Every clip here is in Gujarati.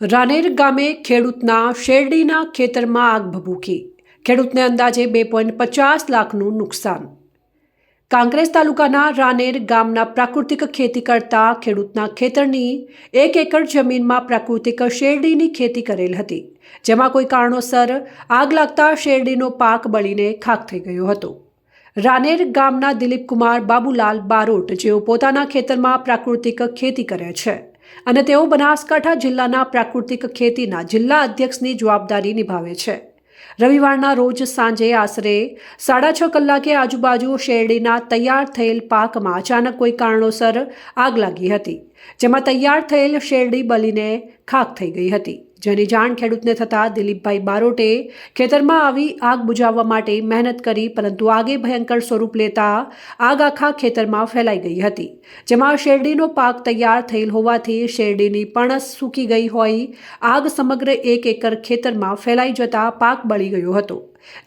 રાનેર ગામે ખેડૂતના શેરડીના ખેતરમાં આગ ભભૂકી. ખેડૂતને અંદાજે બે પોઈન્ટ પચાસ લાખનું નુકસાન. કાંકરેજ તાલુકાના રાનેર ગામના પ્રાકૃતિક ખેતી કરતા ખેડૂતના ખેતરની એક એકર જમીનમાં પ્રાકૃતિક શેરડીની ખેતી કરેલ હતી, જેમાં કોઈ કારણોસર આગ લાગતા શેરડીનો પાક બળીને ખાક થઈ ગયો હતો. રાનેર ગામના દિલીપકુમાર બાબુલાલ બારોટ જેઓ પોતાના ખેતરમાં પ્રાકૃતિક ખેતી કરે છે. અને તેઓ બનાસકાંઠા જિલ્લાના પ્રાકૃતિક ખેતીના જિલ્લા અધ્યક્ષની જવાબદારી નિભાવે છે. રવિવારના રોજ સાંજે આશરે સાડા છ કલાકે આજુબાજુ શેરડીના તૈયાર થયેલ પાકમાં અચાનક કોઈ કારણોસર આગ લાગી હતી, જેમાં તૈયાર થયેલ શેરડી બલીને ખાક થઈ ગઈ હતી. જેની જાણ ખેડૂતને થતાં દિલીપભાઈ બારોટે ખેતરમાં આવી આગ બુઝાવવા માટે મહેનત કરી, પરંતુ આગે ભયંકર સ્વરૂપ લેતા આગ આખા ખેતરમાં ફેલાઈ ગઈ હતી. જેમાં શેરડીનો પાક તૈયાર થયેલ હોવાથી શેરડીની પણસ સૂકી ગઈ હોય, આગ સમગ્ર એક એકર ખેતરમાં ફેલાઈ જતા પાક બળી ગયો હતો.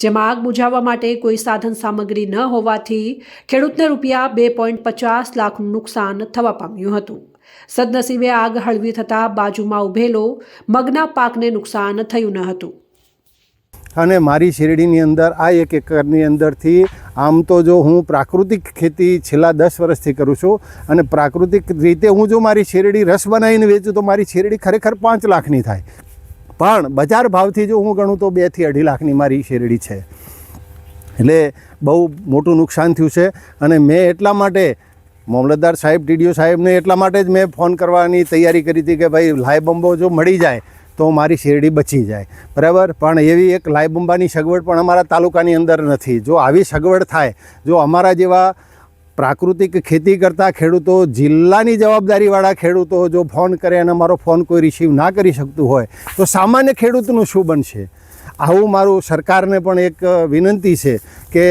જેમાં આગ બુઝાવવા માટે કોઈ સાધન સામગ્રી ન હોવાથી ખેડૂતને રૂપિયા બે પોઈન્ટ પચાસ લાખનું નુકસાન થવા પામ્યું હતું. સદનસીબે આગ હળવી થતાં બાજુમાં ઉભેલો મગના પાકને નુકસાન થયું ન હતું. અને મારી શેરડીની અંદર, આ એક એકરની અંદરથી, આમ તો જો હું પ્રાકૃતિક ખેતી છેલ્લા દસ વર્ષથી કરું છું અને પ્રાકૃતિક રીતે હું જો મારી શેરડી રસ બનાવીને વેચું તો મારી શેરડી ખરેખર પાંચ લાખની થાય. પણ બજાર ભાવથી જો હું ગણું તો બેથી અઢી લાખની મારી શેરડી છે. એટલે બહુ મોટું નુકસાન થયું છે અને મેં એટલા માટે મામલતદાર સાહેબ ટીડીઓ સાહેબને એટલા માટે જ મેં ફોન કરવાની તૈયારી કરી હતી કે ભાઈ, લાઈ બંબો જો મળી જાય તો મારી શેરડી બચી જાય. બરાબર? પણ એવી એક લાઈ બંબાની સગવડ પણ અમારા તાલુકાની અંદર નથી. જો આવી સગવડ થાય, જો અમારા જેવા પ્રાકૃતિક ખેતી કરતા ખેડૂતો, જિલ્લાની જવાબદારીવાળા ખેડૂતો જો ફોન કરે અને અમારો ફોન કોઈ રિસીવ ના કરી શકતું હોય, તો સામાન્ય ખેડૂતનું શું બનશે? આવું મારું સરકારને પણ એક વિનંતી છે કે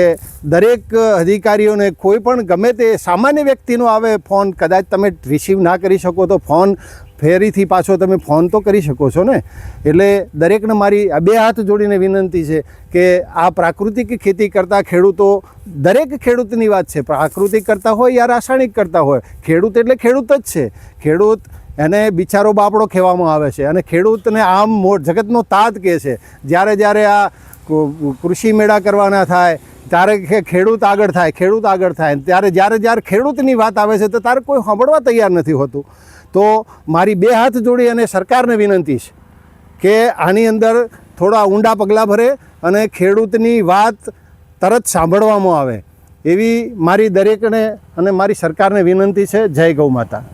દરેક અધિકારીઓને કોઈ પણ ગમે તે સામાન્ય વ્યક્તિનો આવે ફોન, કદાચ તમે રિસીવ ના કરી શકો તો ફોન, ફેરીથી પાછો તમે ફોન તો કરી શકો છો ને? એટલે દરેકને મારી આ બે હાથ જોડીને વિનંતી છે કે આ પ્રાકૃતિક ખેતી કરતા ખેડૂતો, દરેક ખેડૂતની વાત છે. પ્રાકૃતિક કરતા હોય યા રાસાયણિક કરતા હોય? ખેડૂત એટલે ખેડૂત જ છે. ખેડૂત એને બિચારો બાપડો કહેવામાં આવે છે. અને ખેડૂતને આમ જગતનો તાત કહે છે. જ્યારે જ્યારે આ કૃષિ મેળા કરવાના થાય, ત્યારે કે ખેડૂત આગળ થાય, ખેડૂત આગળ થાય, ત્યારે જ્યારે જ્યારે ખેડૂતની વાત આવે છે, તો તારે કોઈ સાંભળવા તૈયાર નથી હોતું. તો મારી બે હાથ જોડી અને સરકારને વિનંતી છે કે આની અંદર થોડા ઊંડા પગલાં ભરે અને ખેડૂતની વાત તરત સાંભળવામાં આવે. એવી મારી દરેકને અને મારી સરકારને વિનંતી છે. જય ગૌ માતા.